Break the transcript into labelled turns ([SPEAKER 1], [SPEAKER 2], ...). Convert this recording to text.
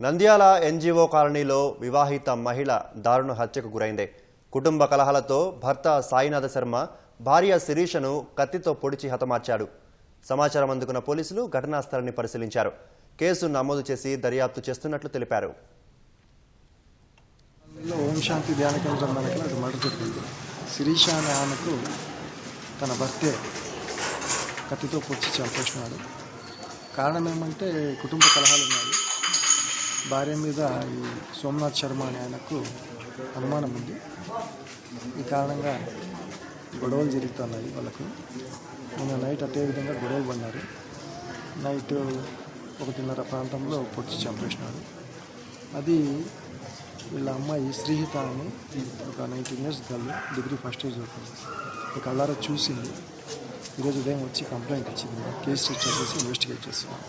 [SPEAKER 1] Nandyal NGO కాలనీలో వివాహిత మహిళ దారుణ హత్యకు గురైంది. కుటుంబ కలహాలతో భర్త సాయినాథ శర్మ భార్య శిరీషను కత్తితో పొడిచి హతమార్చాడు. సమాచారం అందుకున్న పోలీసులు ఘటనా స్థలాన్ని పరిశీలించారు. కేసు నమోదు చేసి దర్యాప్తు చేస్తున్నట్లు తెలిపారు.
[SPEAKER 2] ఓం శాంతి ధ్యాన కేంద్రం మర్డర్ జరిగింది. శిరీష అనే ఆమెకు తన భర్తే కత్తితో పొడిచి చంపేసినాడు. కారణం ఏమంటే కుటుంబ కలహాలు ఉన్నాయి భార్య మీద ఈ సోమనాథ్ శర్మ అనే ఆయనకు అనుమానం ఉంది. ఈ కారణంగా గొడవలు జరుగుతున్నాయి వాళ్ళకు. నిన్న నైట్ అదే విధంగా గొడవలు పడినారు నైట్ ఒకటిన్నర ప్రాంతంలో పొడిచి చంపేసినాడు అది వీళ్ళ అమ్మాయి శ్రీహిత అని ఒక nineteen years girl degree first year చదువుతుంది. ఒక కళ్ళారా చూసింది. ఈరోజు ఉదయం వచ్చి కంప్లైంట్ ఇచ్చింది. కేసు రిజిస్టర్ చేసి ఇన్వెస్టిగేట్ చేస్తున్నాం.